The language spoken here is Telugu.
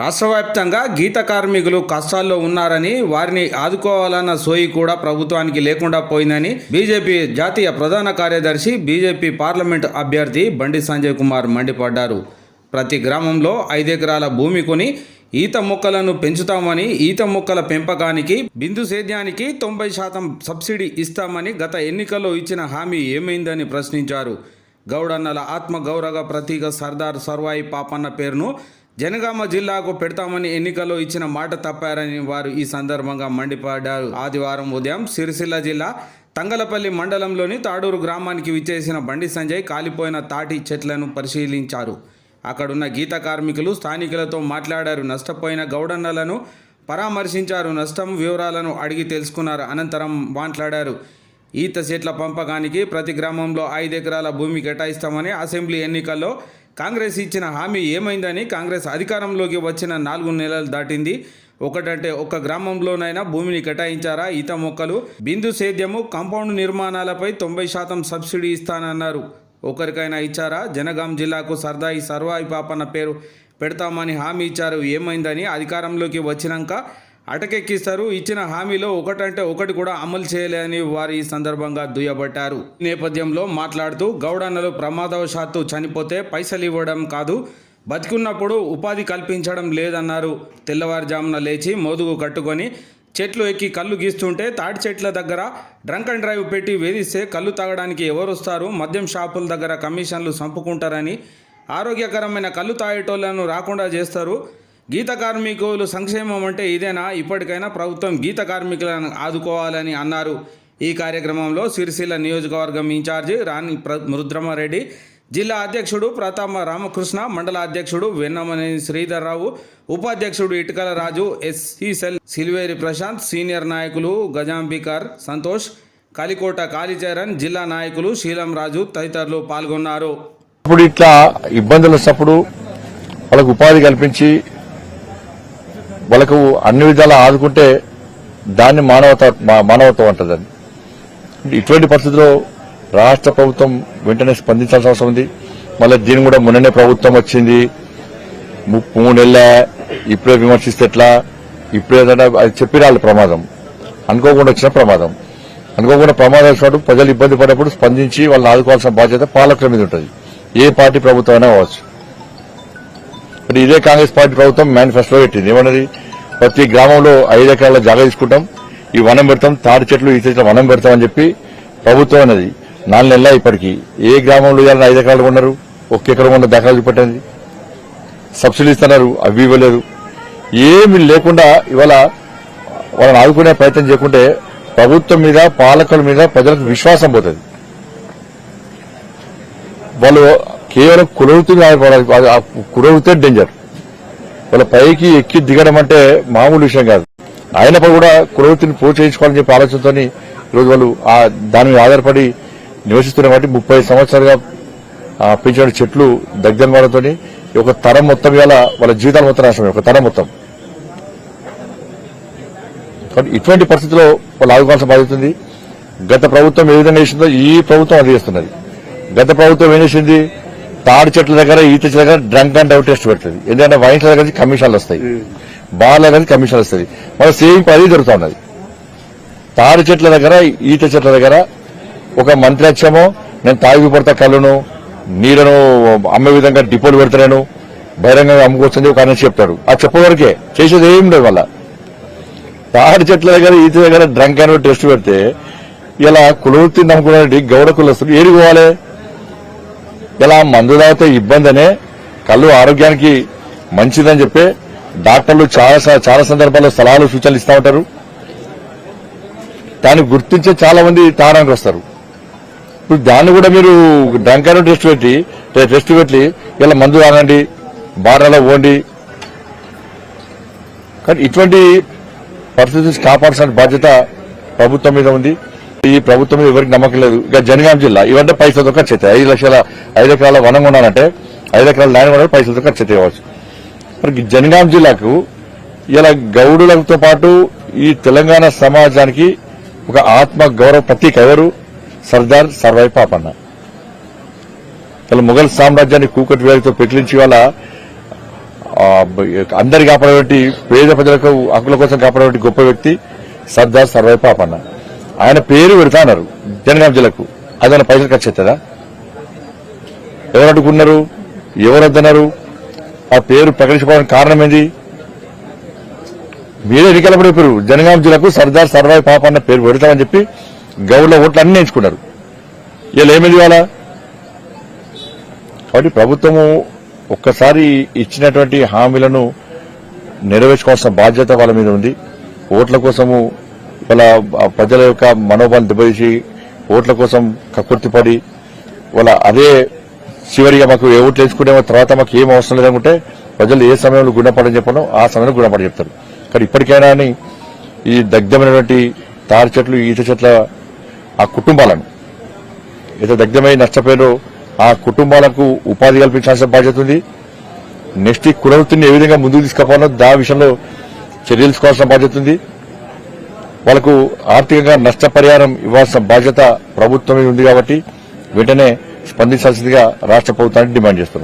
రాష్ట్ర వ్యాప్తంగా గీత కార్మికులు కష్టాల్లో ఉన్నారని వారిని ఆదుకోవాలన్న సోయి కూడా ప్రభుత్వానికి లేకుండా పోయిందని బీజేపీ జాతీయ ప్రధాన కార్యదర్శి బీజేపీ పార్లమెంట్ అభ్యర్థి బండి సంజయ్ కుమార్ మండిపడ్డారు. ప్రతి గ్రామంలో ఐదెకరాల భూమి కొని ఈత మొక్కలను పెంచుతామని ఈత మొక్కల పెంపకానికి బిందు సేద్యానికి తొంభై శాతం సబ్సిడీ ఇస్తామని గత ఎన్నికల్లో ఇచ్చిన హామీ ఏమైందని ప్రశ్నించారు. గౌడన్నల ఆత్మగౌరవ ప్రతీక సర్దార్ సర్వాయి పాపన్న పేరును జనగామ జిల్లాకు పెడతామని ఎన్నికల్లో ఇచ్చిన మాట తప్పారని వారు ఈ సందర్భంగా మండిపడ్డారు. ఆదివారం ఉదయం సిరిసిల్ల జిల్లా తంగలపల్లి మండలంలోని తాడూరు గ్రామానికి విచ్చేసిన బండి సంజయ్ కాలిపోయిన తాటి చెట్లను పరిశీలించారు. అక్కడున్న గీత కార్మికులు స్థానికులతో మాట్లాడారు. నష్టపోయిన గౌడన్నలను పరామర్శించారు. నష్టం వివరాలను అడిగి తెలుసుకున్నారు. అనంతరం మాట్లాడారు. ఈత చెట్ల పంపకానికి ప్రతి గ్రామంలో ఐదు ఎకరాల భూమి కేటాయిస్తామని అసెంబ్లీ ఎన్నికల్లో కాంగ్రెస్ ఇచ్చిన హామీ ఏమైందని కాంగ్రెస్ అధికారంలోకి వచ్చిన నాలుగు నెలలు దాటింది. ఒకటంటే ఒక్క గ్రామంలోనైనా భూమిని కేటాయించారా? ఈత మొక్కలు బిందు సేద్యము కాంపౌండ్ నిర్మాణాలపై తొంభై శాతం సబ్సిడీ ఇస్తానన్నారు. ఒకరికైనా ఇచ్చారా? జనగాం జిల్లాకు సర్దాయి సర్వాయి పాపన్న పేరు పెడతామని హామీ ఇచ్చారు. ఏమైందని అధికారంలోకి వచ్చినాక అటకెక్కిస్తారు. ఇచ్చిన హామీలో ఒకటంటే ఒకటి కూడా అమలు చేయలేదని వారు ఈ సందర్భంగా దుయ్యబట్టారు. ఈ నేపథ్యంలో మాట్లాడుతూ గౌడన్నలు ప్రమాదవశాత్తు చనిపోతే పైసలు ఇవ్వడం కాదు. బతికున్నప్పుడు ఉపాధి కల్పించడం లేదన్నారు. తెల్లవారుజామున లేచి మోదుగు కట్టుకొని చెట్లు ఎక్కి కళ్ళు గీస్తుంటే తాటి చెట్ల దగ్గర డ్రంక్ అండ్ డ్రైవ్ పెట్టి వేధిస్తే కళ్ళు తాగడానికి ఎవరు వస్తారు మద్యం షాపుల దగ్గర కమిషన్లు సంపుకుంటారని ఆరోగ్యకరమైన కళ్ళు తాగేటోళ్ళను రాకుండా చేస్తారు. గీత కార్మికులు సంక్షేమం అంటే ఇదేనా? ఇప్పటికైనా ప్రభుత్వం గీత కార్మికులను ఆదుకోవాలని అన్నారు. ఈ కార్యక్రమంలో సిరిసిల్ల నియోజకవర్గం ఇన్ఛార్జి రాణి ప్ర రుద్రమారెడ్డి జిల్లా అధ్యక్షుడు ప్రతాప రామకృష్ణ మండల అధ్యక్షుడు వెన్నమని శ్రీధర్రావు ఉపాధ్యక్షుడు Itukala Raju SC cell Silveri Prashanth senior నాయకులు గజాంబికర్ సంతోష్ కలికోట కాళీచరణ్ జిల్లా నాయకులు శీలం రాజు తదితరులు పాల్గొన్నారు. ఇప్పుడు ఇట్లా ఇబ్బందులు వచ్చినప్పుడు వాళ్ళకు ఉపాధి కల్పించి వాళ్ళకు అన్ని విధాలా ఆదుకుంటే దాన్ని మానవత మానవత్వం అంటదండి ఇటువంటి పరిస్థితుల్లో రాష్ట్ర ప్రభుత్వం వెంటనే స్పందించాల్సిన అవసరం ఉంది. మళ్ళీ దీని కూడా మొన్ననే ప్రభుత్వం వచ్చింది. మూడు నెలల ఇప్పుడే విమర్శిస్తే ఎట్లా? ఇప్పుడే అది చెప్పిరాలి ప్రమాదం. అనుకోకుండా వచ్చిన ప్రమాదం. అనుకోకుండా ప్రమాదం వచ్చినప్పుడు ప్రజలు ఇబ్బంది పడినప్పుడు స్పందించి వాళ్ళని ఆదుకోవాల్సిన బాధ్యత పాలకుల మీద ఉంటుంది. ఏ పార్టీ ప్రభుత్వం అయినా అవ్వచ్చు ఇప్పుడు ఇదే కాంగ్రెస్ పార్టీ ప్రభుత్వం మేనిఫెస్టో పెట్టింది. ఏమన్నది? ప్రతి గ్రామంలో ఐదు ఎకరాల జాగా తీసుకుంటాం. ఈ వనం పెడతాం తాడి చెట్లు ఈ చెట్లు వనం పెడతామని చెప్పి ప్రభుత్వం అన్నది. నాలుగు నెలల ఇప్పటికీ. ఏ గ్రామంలో ఇవాళ ఐదు ఎకరాలు కొన్నారు? ఒక్క ఎకరం ఉన్న దాఖలు చూపెట్టండి. సబ్సిడీ ఇస్తున్నారు అవి ఇవ్వలేదు. ఏమి లేకుండా ఇవాళ వాళ్ళని ఆదుకునే ప్రయత్నం చేయకుంటే ప్రభుత్వం మీద పాలకుల మీద ప్రజలకు విశ్వాసం పోతుంది. వాళ్ళు కేవలం కురవుతుంది కురవుతే డేంజర్ వాళ్ళ పైకి ఎక్కి దిగడం అంటే మామూలు విషయం కాదు. అయినప్పుడు కూడా కురవతిని పూర్తి చేయించుకోవాలని చెప్పి ఆలోచనతో ఈరోజు వాళ్ళు ఆ దాని మీద ఆధారపడి నివసిస్తున్న కాబట్టి ముప్పై సంవత్సరాలుగా ఆ, పెంచిన చెట్లు దగ్గర వాళ్ళతో ఒక తరం మొత్తం ఇవాళ వాళ్ళ జీవితాలు మొత్తం నాశనం ఒక తరం మొత్తం. కాబట్టి ఇటువంటి పరిస్థితిలో వాళ్ళు ఆదుకోవాల్సిన బాధ్యత ఉంది గత ప్రభుత్వం ఏ విధంగా చేసిందో ఈ ప్రభుత్వం అది చేస్తున్నది. గత ప్రభుత్వం ఏం చేసింది? తాడి చెట్ల దగ్గర ఈత చెట్ల దగ్గర డ్రంక్ అండ్ అవుట్ టెస్ట్ పెడుతుంది. ఎందుకంటే వైన్స్ దగ్గర నుంచి కమిషన్లు వస్తాయి. బార్ల దగ్గర కమిషన్లు వస్తాయి. మన సేమ్ అది జరుగుతూ ఉన్నది. తాడి చెట్ల దగ్గర ఈత చెట్ల దగ్గర ఒక మంత్రి వచ్చామో నేను తాగి పడతా కళ్ళను నీళ్ళను అమ్మే విధంగా డిపోలు పెడతాను బహిరంగంగా అమ్ముకోవచ్చని ఒక ఆయన చెప్తాడు. ఆ చెప్పవరకే. చేసేది ఏం లేదు వాళ్ళ తాడి చెట్ల దగ్గర ఈత దగ్గర డ్రంక్ అని టెస్ట్ పెడితే ఇలా కులవృత్తి నమ్ముకున్నటువంటి గౌడ కులస్తులు ఏడికి పోవాలి? ఇలా మందు తాగితే ఇబ్బందనే కళ్ళు ఆరోగ్యానికి మంచిదని చెప్పి డాక్టర్లు చాలా చాలా సందర్భాల్లో సలహాలు సూచనలు ఇస్తా ఉంటారు. దాన్ని గుర్తించే చాలా మంది తాగడానికి వస్తారు. ఇప్పుడు దాన్ని కూడా మీరు డ్రంక్ టెస్ట్ పెట్టి టెస్ట్ పెట్టి ఇలా మందు తాగండి బార్లలో పోండి. కానీ ఇటువంటి పరిస్థితి కాపాడాల్సిన బాధ్యత ప్రభుత్వం మీద ఉంది. ఈ ప్రభుత్వం ఎవరికి నమ్మకం లేదు. ఇక జనగాం జిల్లా ఇవంటే పైసలతో ఖర్చు అవుతాయి ఐదు లక్షల ఐదు ఎకరాల వనం కొనాలంటే ఐదు ఎకరాల ల్యాండ్ కొనాలి పైసలతో ఖర్చు అవుతాయి కావచ్చు. మరి జనగాం జిల్లాకు ఇలా గౌడులతో పాటు ఈ తెలంగాణ సమాజానికి ఒక ఆత్మ గౌరవ ప్రతీక ఎవరు? సర్దార్ సర్వాయి పాపన్న. ఇలా మొఘల్ సామ్రాజ్యాన్ని కూకటి వేలతో పెకిలించి వాళ్ళ అందరి కాపాడేటువంటి పేద ప్రజలకు హక్కుల కోసం కాపాడేటువంటి గొప్ప వ్యక్తి సర్దార్ సర్వై పాపన్న. ఆయన పేరు పెడతా అన్నారు జనగాం జిల్లాకు. అదన పైసలు ఖర్చు అవుతుందా? ఎవరు అడ్డుకున్నారు? ఎవరు వద్దన్నారు? ఆ పేరు ప్రకటించుకోవడానికి కారణం ఏంది? మీరే ఎన్నికలప్పుడు చెప్పారు జనగాం జిల్లాకు సర్దార్ సర్వాయి పాప అన్న పేరు పెడతామని చెప్పి గౌడ్ల ఓట్లు అన్ని ఎంచుకున్నారు. వీళ్ళు ఏమిది ఇవాళ? కాబట్టి ప్రభుత్వము ఒక్కసారి ఇచ్చినటువంటి హామీలను నెరవేర్చుకోవాల్సిన బాధ్యత వాళ్ళ మీద ఉంది. ఓట్ల కోసము వాళ్ళ ప్రజల యొక్క మనోబలం దెబ్బతీసి ఓట్ల కోసం కక్కుర్తిపడి వాళ్ళ అదే చివరిగా మాకు ఏ ఓట్లు వేసుకునే తర్వాత మాకు ఏం అవసరం లేదనుకుంటే ప్రజలు ఏ సమయంలో గుణపడని చెప్పడం ఆ సమయంలో గుణపడి చెప్తారు. కానీ ఇప్పటికైనా అని ఈ దగ్ధమైనటువంటి తాడి చెట్లు ఈత చెట్ల ఆ కుటుంబాలను ఏదో దగ్ధమై నష్టపోయారో ఆ కుటుంబాలకు ఉపాధి కల్పించాల్సిన బాధ్యత ఉంది. నెక్స్ట్ ఈ కులవృత్తిని ఏ విధంగా ముందుకు తీసుకుపోవాలో దా విషయంలో చర్యలు తీసుకోవాల్సిన బాధ్యత ఉంది. వాళ్ళకు ఆర్థికంగా నష్టపరిహారం ఇవ్వాల్సిన బాధ్యత ప్రభుత్వమే ఉంది కాబట్టి వెంటనే స్పందించాల్సిందిగా రాష్ట్ర ప్రభుత్వాన్ని డిమాండ్ చేస్తున్నాం.